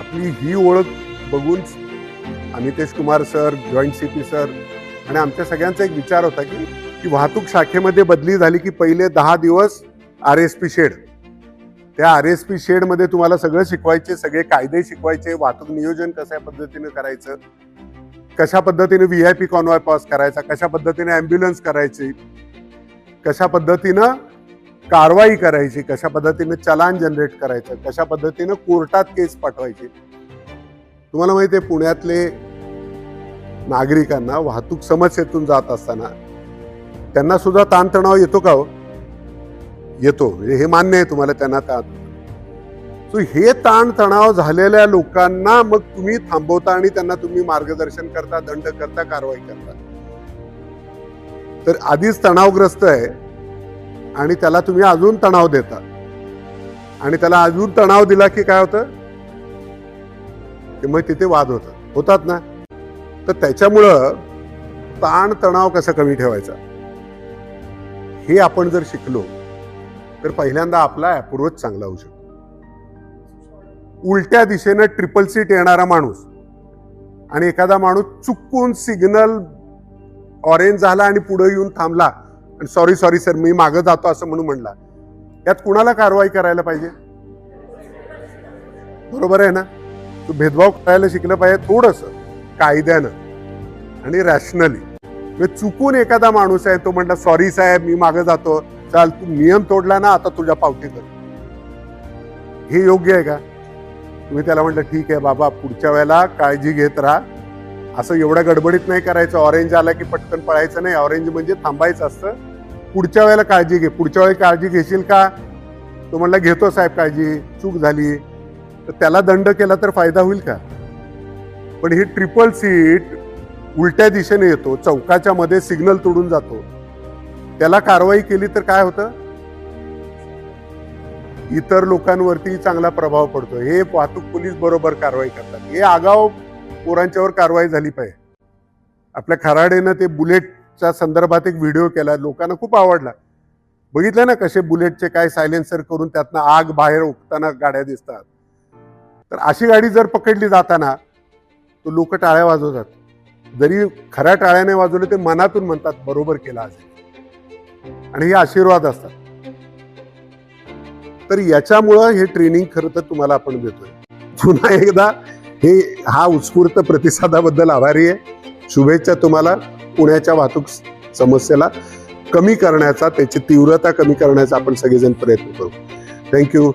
आपली ही ओळख बघून Amitesh Kumar sir joint C P sir आणि आमच्या सगळ्यांचा एक विचार होता की की वाहतूक शाखेमध्ये बदली झाली की पहिले दहा दिवस आर एस पी शेड. त्या आर एस पी शेडमध्ये तुम्हाला सगळं शिकवायचे सगळे कायदे शिकवायचे वाहतूक नियोजन कशा पद्धतीने करायचं कशा पद्धतीने V I P convoy pass करायचा कशा पद्धतीने ॲम्ब्युलन्स करायची कशा पद्धतीनं कारवाई करायची कशा पद्धतीने चलान जनरेट करायचं कशा पद्धतीनं कोर्टात केस पाठवायची. तुम्हाला माहिती आहे पुण्यातले नागरिकांना वाहतूक समस्येतून जात असताना त्यांना सुद्धा ताणतणाव येतो का हो? येतो. म्हणजे हे मान्य आहे तुम्हाला त्यांना ताण. सो हे ताणतणाव झालेल्या लोकांना मग तुम्ही थांबवता आणि त्यांना तुम्ही मार्गदर्शन करता दंड करता कारवाई करता. तर आधीच तणावग्रस्त आहे. आणि त्याला तुम्ही अजून तणाव देता. आणि त्याला अजून तणाव दिला की काय होतं? की मग तिथे वाद होतात. होतात ना? तर त्याच्यामुळं ताण तणाव कसा कमी ठेवायचा? हे आपण जर शिकलो तर पहिल्यांदा आपला अप्रोच चांगला होऊ शकतो. उलट्या दिशेनं ट्रिपल सीट येणारा माणूस आणि एखादा माणूस चुकून सिग्नल ऑरेंज झाला आणि पुढे येऊन थांबला आणि सॉरी सॉरी सर मी मागं जातो असं म्हणून म्हणला. यात कुणाला कारवाई करायला पाहिजे? बरोबर आहे ना? तू भेदभाव करायला शिकलं पाहिजे थोडस कायद्यानं आणि रॅशनली म्हणजे चुकून एखादा माणूस आहे तो म्हणला सॉरी साहेब मी मागं जातो. चाल तू नियम तोडला ना आता तुझ्या पावती कर. हे योग्य आहे का? तुम्ही त्याला म्हटलं ठीक आहे बाबा पुढच्या वेळेला काळजी घेत राहा. असं एवढ्या गडबडीत नाही करायचं. ऑरेंज आला की पटकन पळायचं नाही. ऑरेंज म्हणजे थांबायचं असतं. पुढच्या वेळेला काळजी घे. पुढच्या वेळी काळजी घेशील का? तो म्हणला घेतो साहेब काळजी. चूक झाली. तर त्याला दंड केला तर फायदा होईल का? पण ही ट्रिपल सीट उलट्या दिशेने येतो. चौकाच्या मध्ये सिग्नल तोडून जातो. त्याला कारवाई केली तर काय होतं? इतर लोकांवरती चांगला प्रभाव पडतो हे वाहतूक पोलीस बरोबर कारवाई करतात. हे आगाव पोरांच्यावर कारवाई झाली पाहिजे. आपल्या खराडेनं ते बुलेट च्या संदर्भात एक व्हिडिओ केला. लोकांना खूप आवडला. बघितलं ना कसे बुलेटचे काय सायलेन्सर करून त्यातनं आग बाहेर उठताना गाड्या दिसतात. तर अशी गाडी जर पकडली जाताना तो लोक टाळ्या वाजवतात. जरी खऱ्या टाळ्याने वाजवले ते मनातून म्हणतात बरोबर केला असेल. आणि हे आशीर्वाद असतात. तर याच्यामुळं हे ट्रेनिंग खरं तर तुम्हाला आपण देतोय. पुन्हा एकदा हे हा उत्स्फूर्त प्रतिसादाबद्दल आभारी आहे. शुभेच्छा तुम्हाला. पुण्याच्या वाहतूक समस्येला कमी करण्याचा त्याची तीव्रता कमी करण्याचा आपण सगळेजण प्रयत्न करू. थँक्यू